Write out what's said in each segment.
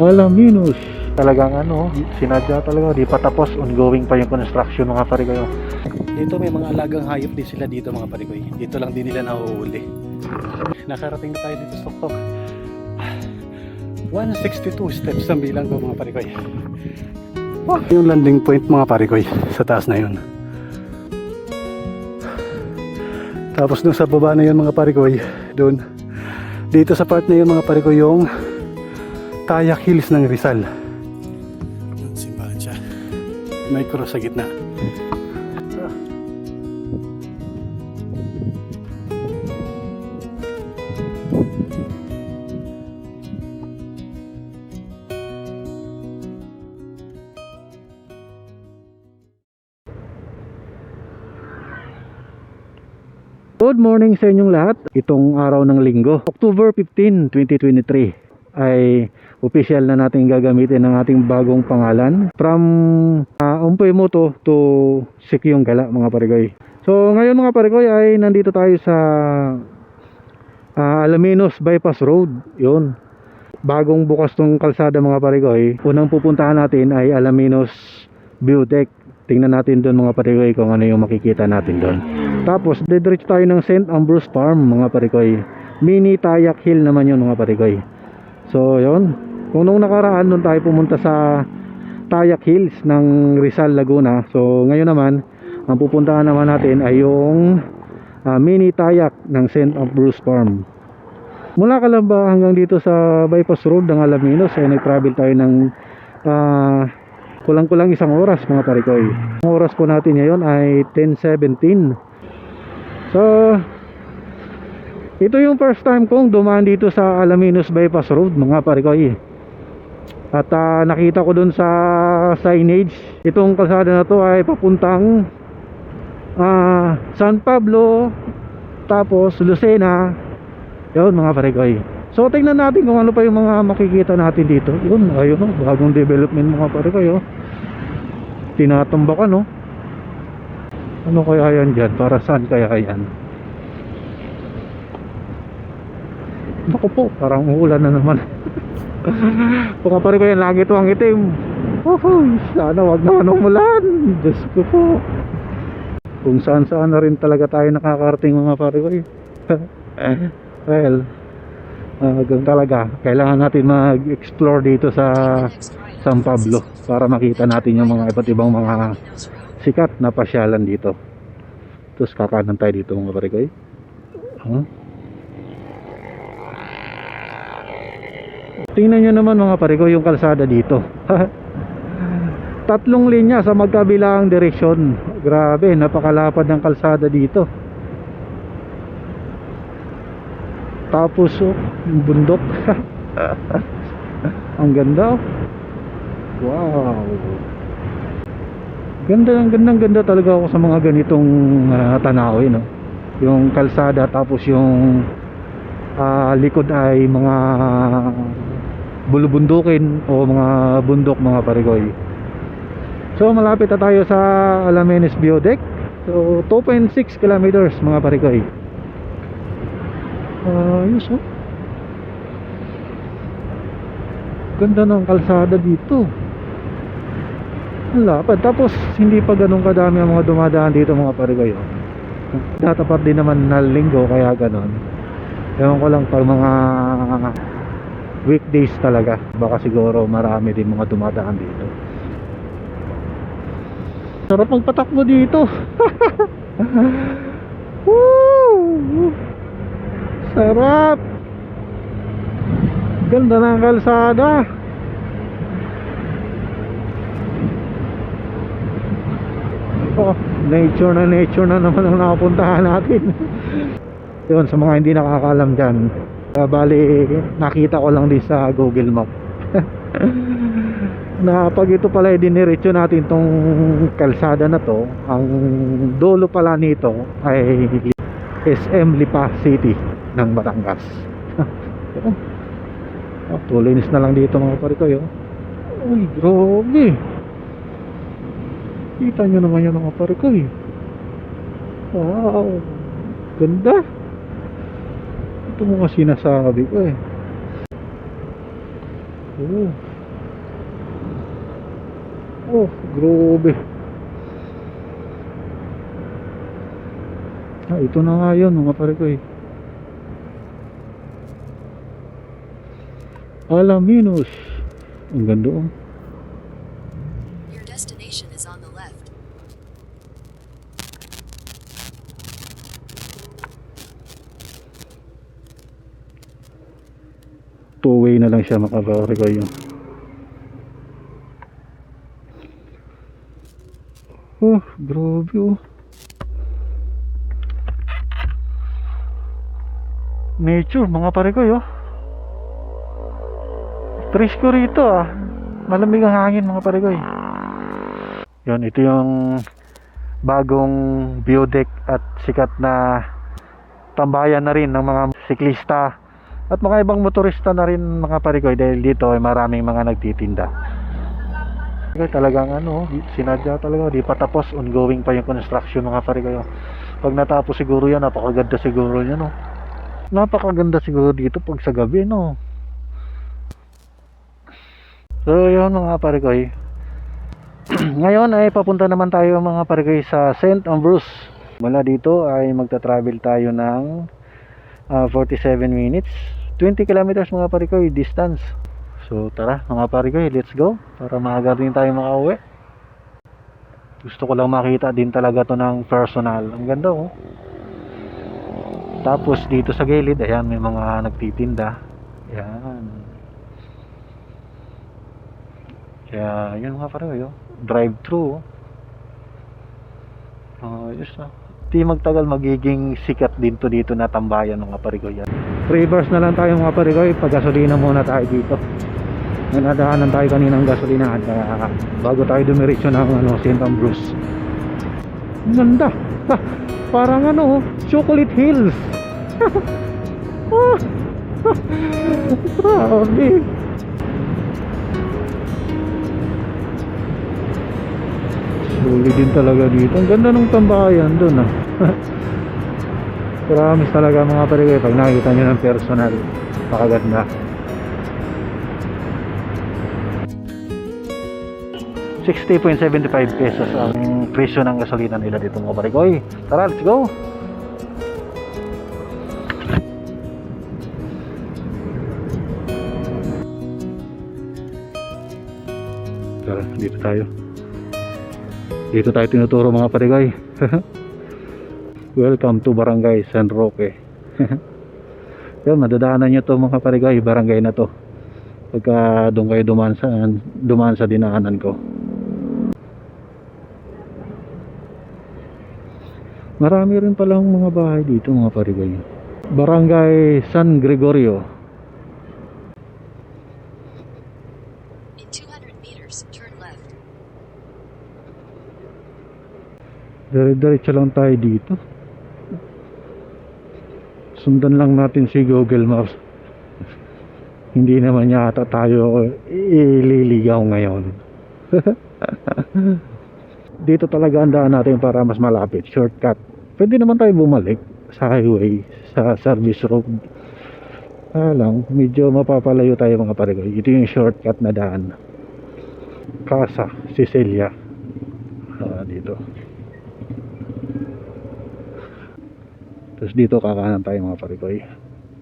Alaminos. Talagang ano, sinadya talaga, di pa tapos, ongoing pa yung construction mga pare kayo. Dito may mga alagang hayop din sila dito mga parikoy. Dito lang din nila nahuhuli. Nakarating na tayo dito sa Toktok. 162 steps ang bilang ko mga parikoy. Oh, yung landing point mga parikoy sa taas na yun. Tapos dun sa baba na yun mga parikoy, dun. Dito sa part na yun mga parikoy yung Tayak Hills ng Rizal. Yung simbahan siya. May cross sa gitna. Good morning sa inyong lahat. Itong araw ng linggo, October 15, 2023 ay official na natin gagamitin ang ating bagong pangalan from uh, Umpoy Moto to Sikyong Gala mga parigoy. So ngayon mga parigoy ay nandito tayo sa ah, Alaminos Bypass Road. Yun. Bagong bukas tong kalsada mga parigoy. Unang pupuntahan natin ay Alaminos Deck. Tingnan natin doon mga parigoy kung ano yung makikita natin doon. Tapos, didiretso tayo ng St. Ambrose Farm, mga parikoy. Mini Tayak Hill naman yun, mga parikoy. So, yun. Kung nung nakaraan, doon tayo pumunta sa Tayak Hills ng Rizal, Laguna. So, ngayon naman, ang pupuntahan naman natin ay yung ah, Mini Tayak ng St. Ambrose Farm. Mula Calamba hanggang dito sa bypass road ng Alaminos ay nag-travel tayo ng ah, kulang-kulang isang oras mga parikoy. Ang oras po natin ngayon ay 10.17 So, ito yung first time kong dumaan dito sa Alaminos Bypass Road, mga parikoy. At ah, nakita ko dun sa signage, itong kalsada na to ay papuntang ah, San Pablo, tapos Lucena, yun mga parikoy. So, tingnan natin kung ano pa yung mga makikita natin dito. Yun, ayun, oh, bagong development mga parikoy. Oh. Tinatambakan, no? Ano kaya yan dyan? Para saan kaya yan? Naku po, parang uulan na naman. Kung pare ko yan, lagi ito ang itim. Uhuy, sana wag naman umulan. Diyos ko po. Kung saan saan na rin talaga tayo nakakarating mga pare ko eh. well, uh, ganun talaga. Kailangan natin mag-explore dito sa San Pablo para makita natin yung mga iba't ibang mga sikat na pasyalan dito. Tapos kakanan tayo dito mga pare ko eh. Huh? Tingnan nyo naman mga pare ko yung kalsada dito. Tatlong linya sa magkabilang direksyon. Grabe, napakalapad ng kalsada dito. Tapos oh, bundok. Ang ganda oh. Wow. Ganda ng gandang ganda talaga ako sa mga ganitong uh, tanawin no. Yung kalsada tapos yung ah, likod ay mga bulubundukin o mga bundok mga parigoy. So malapit na tayo sa Alamenes Biodeck. So 2.6 kilometers mga parigoy. Ayos oh. Ganda ng kalsada dito. Ang. Tapos hindi pa ganun kadami ang mga dumadaan dito mga parigoy. Oh. Datapat din naman na linggo kaya ganun. Ewan ko lang pag mga weekdays talaga. Baka siguro marami din mga dumadaan dito. Sarap magpatakbo dito. Woo! Sarap. Ganda ng kalsada. Oh, nature na nature na naman ang nakapuntahan natin. Yun, sa mga hindi nakakalam dyan. Uh, bali, nakita ko lang din sa Google Map. na pag ito pala diniretso natin tong kalsada na to, ang dulo pala nito ay SM Lipa City ng Batangas. Yun. oh, two lanes na lang dito mga pare ko yun. Uy, grabe. Kita nyo naman yan mga pare ko eh. Wow. Ganda. Ito mga sinasabi ko eh. Oh. Oh, grobe. Ah, ito na nga yun, mga pare ko eh. Alaminos. Ang ganda oh. Lang siya mga pare ko yun. Oh, grabe oh. Nature, mga pare ko oh. Presko rito ah. Malamig ang hangin mga pare ko eh. Yun, ito yung bagong view deck at sikat na tambayan na rin ng mga siklista at mga ibang motorista na rin mga pare ko eh, dahil dito ay maraming mga nagtitinda. Kaya talagang ano, sinadya talaga, di pa tapos, ongoing pa yung construction mga pare ko. Pag natapos siguro yan, napakaganda siguro yan, no. Napakaganda siguro dito pag sa gabi, no. So, yun mga pare ko. Ngayon ay papunta naman tayo mga pare ko sa St. Ambrose. Mula dito ay magta-travel tayo ng ah, 47 minutes 20 kilometers mga parikoy distance. So tara mga parikoy let's go para maaga din tayo makauwi. Gusto ko lang makita din talaga to ng personal. Ang ganda oh. Tapos dito sa gilid ayan may mga nagtitinda. Ayan. Kaya yun mga parikoy oh drive thru oh. Ayos ah di magtagal magiging sikat din to dito na tambayan mga parigoy. Reverse na lang tayo mga parigoy. Pag gasolina muna tayo dito. Nanadaanan tayo kaninang gasolina at ah, bago tayo dumiretso ng ano, St. Ambrose. Ganda. Ha, parang ano chocolate hills. Ah, grabe Sulit din talaga dito. Ang ganda ng tambayan doon ah. Promise talaga mga parigay pag nakita nyo ng personal. Pakaganda. $60.75 pesos ang presyo ng gasolina nila dito mga parigoy. Tara, let's go! Tara, dito tayo. Dito tayo tinuturo mga parigay. Welcome to Barangay San Roque. Yan, madadaanan nyo to mga parigay, barangay na to. Pagka doon kayo dumaan sa, dumaan sa dinaanan ko. Marami rin palang mga bahay dito mga parigay. Barangay San Gregorio. Dire-diretso lang tayo dito. Sundan lang natin si Google Maps. Hindi naman yata tayo ililigaw ngayon. dito talaga ang daan natin para mas malapit. Shortcut. Pwede naman tayo bumalik sa highway, sa service road. Ah lang, medyo mapapalayo tayo mga paregoy. Ito yung shortcut na daan. Casa, Cecilia. Ah, dito. Tapos dito kakanan tayo mga parikoy.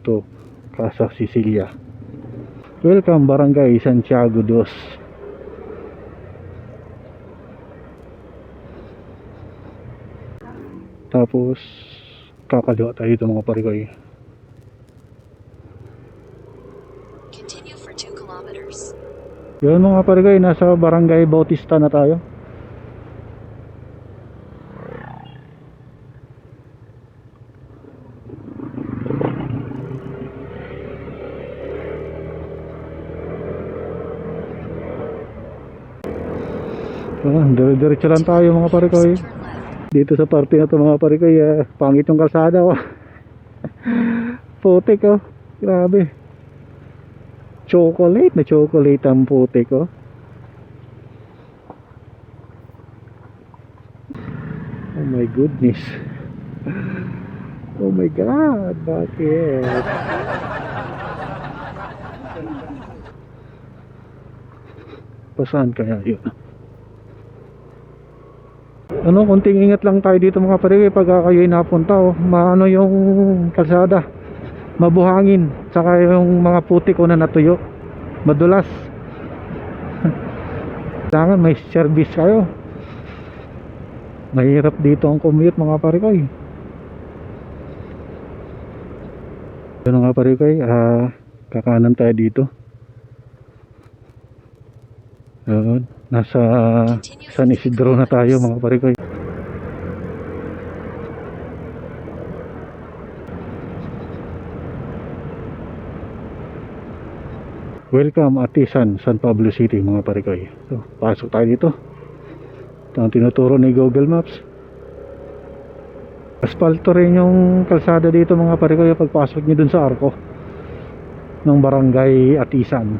Ito, Casa Sicilia. Welcome Barangay Santiago Dos. Tapos kakaliwa tayo dito mga parikoy. Continue for 2 kilometers. Yun mga parikoy, nasa Barangay Bautista na tayo. Dire-diretso lang tayo mga parikoy. Dito sa parte na to mga parikoy, ah, pangit yung kalsada oh. putik oh. Grabe. Chocolate na chocolate ang putik oh. Oh my goodness. Oh my god, bakit? Pasaan kaya yun? Ano, kunting ingat lang tayo dito mga pare pag kayo napunta oh. Maano yung kalsada. Mabuhangin. Tsaka yung mga putik ko na natuyo. Madulas. Kailangan may service kayo. Mahirap dito ang commute mga pare ko eh. Ano nga pare ko eh, ah, kakanan tayo dito. Yun, nasa San Isidro na tayo mga pare. eh. Welcome Atisan, San Pablo City mga pare ko. eh. So, pasok tayo dito. Ito ang tinuturo ni Google Maps. Asfalto rin yung kalsada dito mga pare ko yung pagpasok nyo dun sa arko ng barangay Atisan.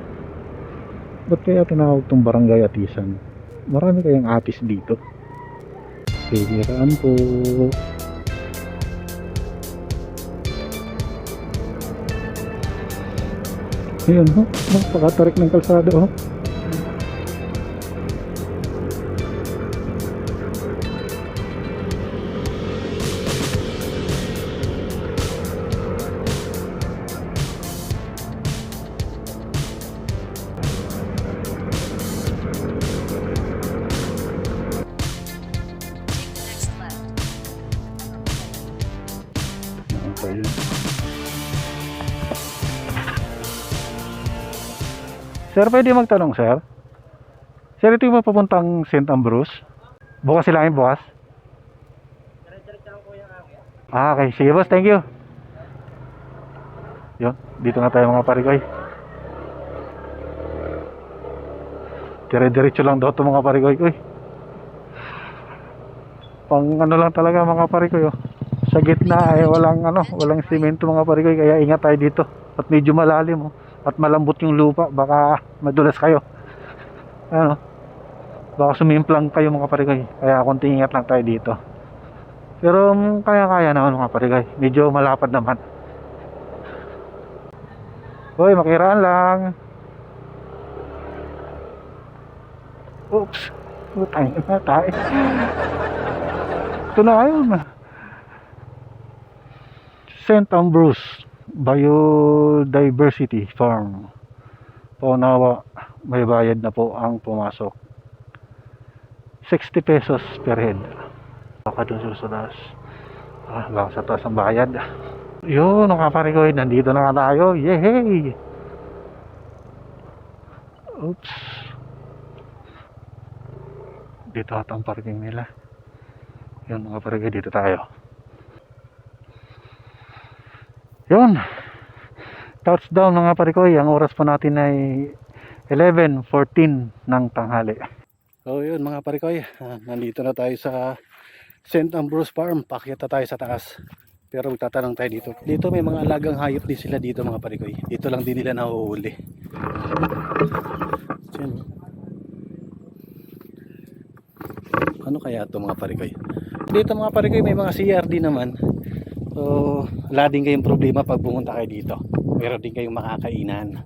Ba't kaya tinawag tong barangay Atisan? Marami kayang atis dito. Pigiraan po. Ayan ho, napakatarik ng kalsada oh. Sir, pwede magtanong, sir? Sir, ito yung mapapuntang St. Ambrose? Bukas sila yung bukas? Ah, okay. Sige, boss. Thank you. Yun. Dito na tayo mga parigoy. Dire-diretso lang daw ito mga parigoy. Uy. Pang ano lang talaga mga parigoy. Oh. Sa gitna ay walang ano, walang simento mga parigoy. Kaya ingat tayo dito. At medyo malalim. Oh. At malambot yung lupa. Baka madulas kayo. Ano? Baka sumimplang kayo mga parigoy. Kaya konting ingat lang tayo dito. Pero mm, kaya-kaya naman mga parigoy. Medyo malapad naman. Hoy, makiraan lang. Oops. Utang na tayo. Ito na yun. St. Ambrose Biodiversity Farm. Paunawa, may bayad na po ang pumasok. 60 pesos per head. Baka dun sa taas. Ah, baka sa taas ang bayad. Yun, ko, nandito na nga tayo. Yehey! Oops. Dito ata ang parking nila. Yun, mga pare ko, dito tayo. Yun. Touchdown mga pare ko, ang oras po natin ay 11.14 ng tanghali. So yun mga parikoy, ah, nandito na tayo sa St. Ambrose Farm. Pakyat na tayo sa taas. Pero magtatanong tayo dito. Dito may mga alagang hayop din sila dito mga parikoy. Dito lang din nila nahuhuli. Yun. Ano kaya to mga parikoy? Dito mga parikoy may mga CRD naman. So wala din kayong problema pag pumunta kayo dito. Meron din kayong makakainan.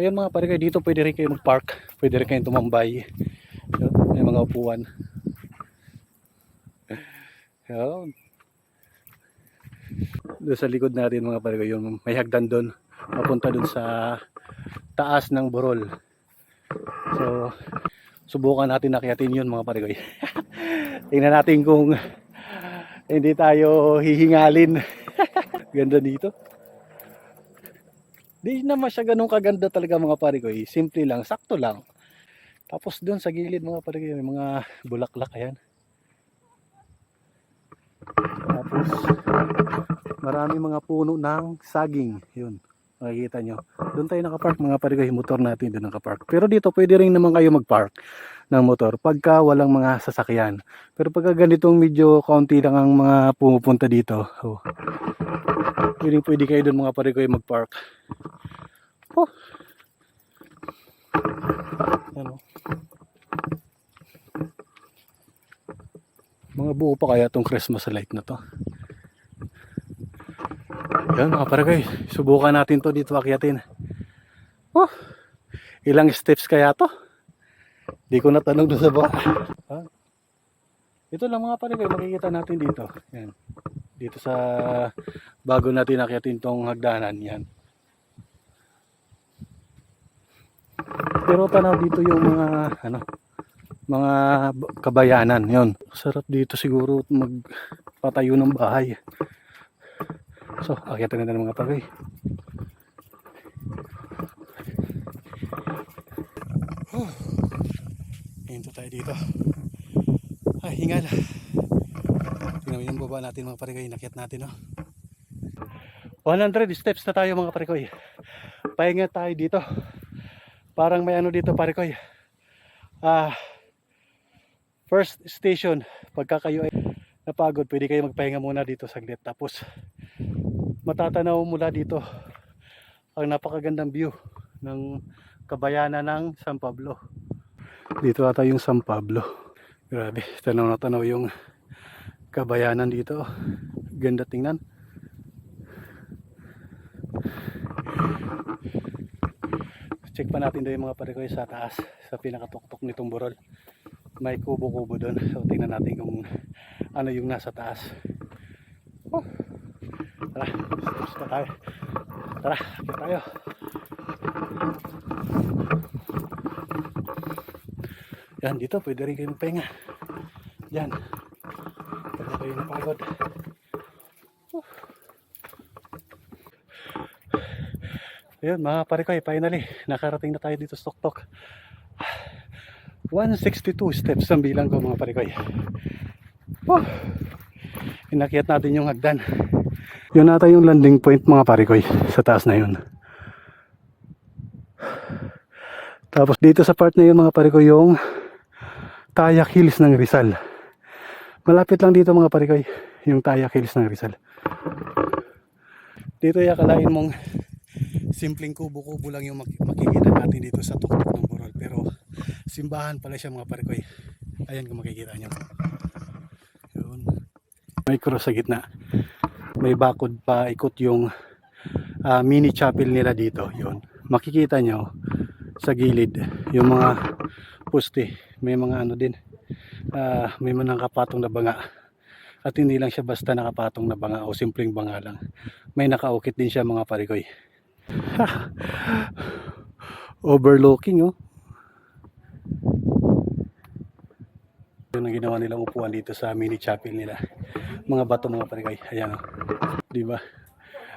Ayun mga pare kayo dito pwede rin kayo mag-park. Pwede rin kayong tumambay. May mga upuan. Yun. Doon sa likod natin mga pare kayo, may hagdan doon. Papunta doon sa taas ng Borol. So, subukan natin nakyatin yun mga pare kayo. Tingnan natin kung hindi tayo hihingalin. Ganda dito. Di naman siya ganun kaganda talaga mga pare ko. eh. Simple lang, sakto lang. Tapos doon sa gilid mga pare ko, may mga bulaklak ayan. Tapos marami mga puno ng saging. Yun, makikita nyo. Doon tayo nakapark mga pare ko, yung motor natin doon nakapark. Pero dito pwede rin naman kayo magpark ng motor pagka walang mga sasakyan. Pero pagka ganitong medyo kaunti lang ang mga pumupunta dito. Oh. Pwede, pwede kayo doon mga pare ko magpark. Oh. Ano? Mga buo pa kaya tong Christmas light na to. Yan mga pare guys, subukan natin to dito akyatin. Oh, ilang steps kaya to? Di ko natanong doon sa baba. Ha? Ito lang mga pare makikita natin dito. Yan. Dito sa bago natin nakyatin tong hagdanan. Yan. Pero tanaw dito yung mga ano mga kabayanan yon sarap dito siguro magpatayo ng bahay so akyatan na ng mga pare Oh. Hinto tayo dito. Ay, hingal. Tingnan yung baba natin mga parekoy. Nakyat natin, no? 100 steps na tayo mga parekoy. Pahinga tayo dito. Parang may ano dito parekoy. Ah, first station. Pagka kayo ay napagod, pwede kayo magpahinga muna dito saglit. Tapos, matatanaw mula dito ang napakagandang view ng kabayanan ng San Pablo. Dito ata yung San Pablo. Grabe, tanaw na tanaw yung kabayanan dito. Ganda tingnan. Check pa natin doon yung mga parekoy sa taas, sa pinakatuktok nitong burol. May kubo-kubo doon. So tingnan natin kung ano yung nasa taas. Oh. Tara, steps pa tayo. Tara, akit tayo. Yan, dito pwede rin kayo magpahinga. Yan. Pwede kayo napagod. Whew. Ayun, mga pare eh, finally, nakarating na tayo dito sa Tuktok. 162 steps ang bilang ko mga pare ko. Oh, inakyat natin yung hagdan. Yun nata yung landing point mga pare ko sa taas na yun. Tapos dito sa part na yun mga pare yung Tayak Hills ng Rizal. Malapit lang dito mga parikoy, yung Tayak Hills ng Rizal. Dito yakalain mong simpleng kubo-kubo lang yung mak- makikita natin dito sa tuktok ng Borol. Pero simbahan pala siya mga parikoy. Ayan kung makikita nyo. Yun. May cross sa gitna. May bakod pa ikot yung ah, mini chapel nila dito. Yun. Makikita nyo sa gilid yung mga puste may mga ano din. Ah, may mga nakapatong na banga. At hindi lang siya basta nakapatong na banga o simpleng banga lang. May nakaukit din siya mga parikoy. Overlooking oh. Yun ang ginawa nilang upuan dito sa mini chapel nila. Mga bato mga parikoy. Ayan oh. Di ba?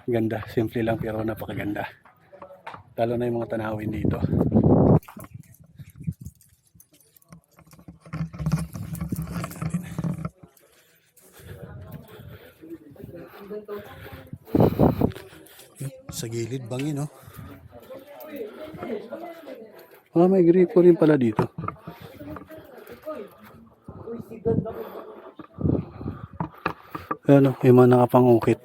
Ganda. Simple lang pero napakaganda. Lalo na yung mga tanawin dito sa gilid bangin no? Ah may gripo rin pala dito. Ano may mga nakapangukit.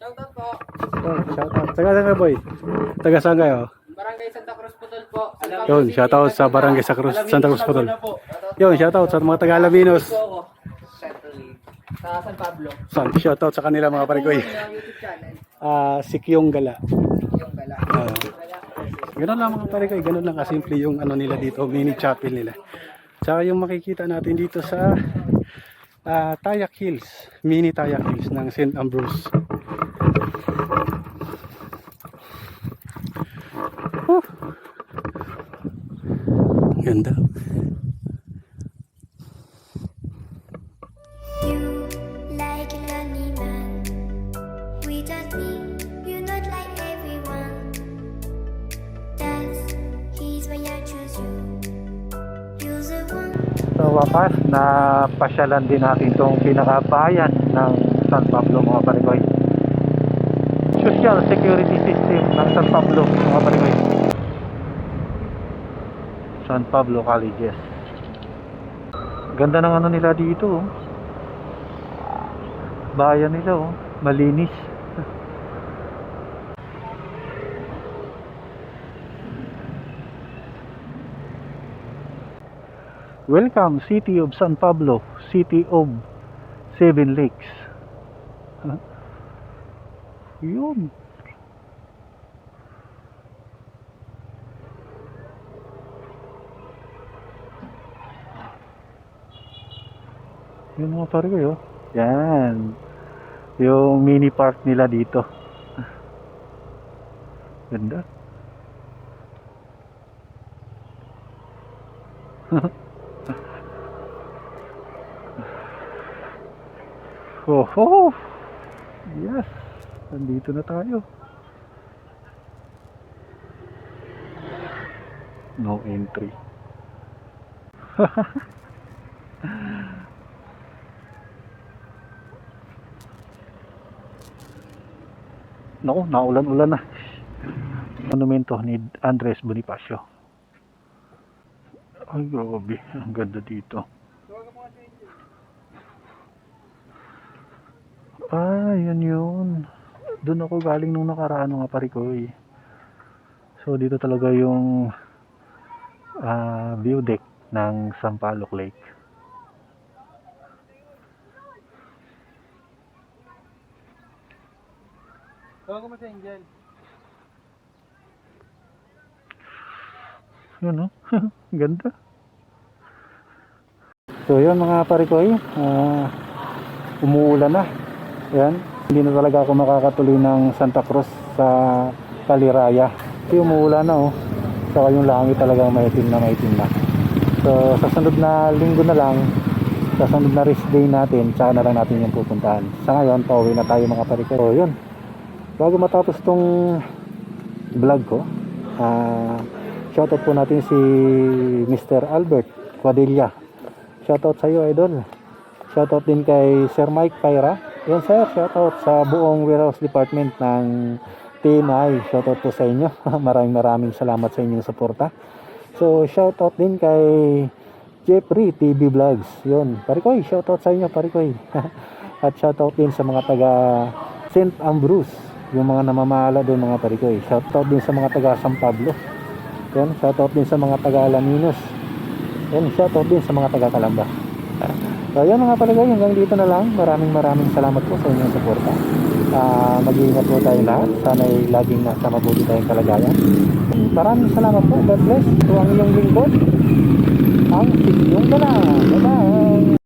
Shoutout po. oh, shout out taga saan boy? Taga saan kayo? Barangay Santa Cruz Putol po. Yun Pablo shout out City, sa barangay sa Cruz Santa Cruz Potol Shoutout yun shout out sa mga taga Alaminos. Sa San Pablo. San shout out sa kanila mga YouTube channel? ah si Kyong Gala Yung gala. Ah. Gala. Ganun lang mga pare ko, ganun lang kasimple yung ano nila dito, mini chapel nila. Tsaka yung makikita natin dito sa ah, Tayak Hills, mini Tayak Hills ng St. Ambrose. Wakas, na pasyalan din natin itong pinakabayan ng San Pablo mga parigoy. Social security system ng San Pablo mga parigoy. San Pablo Colleges. Ganda ng ano nila dito. oh. Bayan nila oh. Malinis. Welcome City of San Pablo, City of Seven Lakes. Huh? Yun. Yun mga pare ko. Yan. Yung mini park nila dito. Ganda. Haha. oh, oh. Yes. Nandito na tayo. No entry. Naku, naulan-ulan na. Monumento ni Andres Bonifacio. Ay, grabe. Ang ganda dito. Ah, yan yun. Doon ako galing nung nakaraan mga parikoy. So, dito talaga yung ah, view deck ng Sampaloc Lake. Tawag mo sa Angel. Yun, no? Ganda. So, yun mga parikoy. ah umuulan na. Yan. Hindi na talaga ako makakatuloy ng Santa Cruz sa Kaliraya. Kasi umuulan na, oh. Saka yung langit talagang maitim na maitim na. So, sa sunod na linggo na lang, sa sunod na rest day natin, tsaka na lang natin yung pupuntahan. Sa ngayon, pauwi na tayo mga parikoy. So, yun. Bago matapos tong vlog ko, ah shoutout po natin si Mr. Albert Quadilla. Shoutout sa iyo, idol. Shoutout din kay Sir Mike Paira. Yan sir, shoutout sa buong warehouse department ng TMI. Shoutout po sa inyo. maraming maraming salamat sa inyong suporta. So, shoutout din kay Jeffrey TV Vlogs. Yun, Parikoy, shoutout sa inyo, Parikoy. At shoutout din sa mga taga St. Ambrose, yung mga namamahala doon mga Parikoy. Shoutout din sa mga taga San Pablo. Yan, shoutout din sa mga taga Alaminos. Yan, shoutout din sa mga taga Calamba. So, yan mga palagay, hanggang dito na lang. Maraming maraming salamat po sa inyong suporta. Ah, mag-iingat po tayo lahat. Sana ay laging nasa mabuti tayong kalagayan. Maraming salamat po. God bless. Ito ang inyong lingkod. Ang Sigyong Dala. Bye-bye.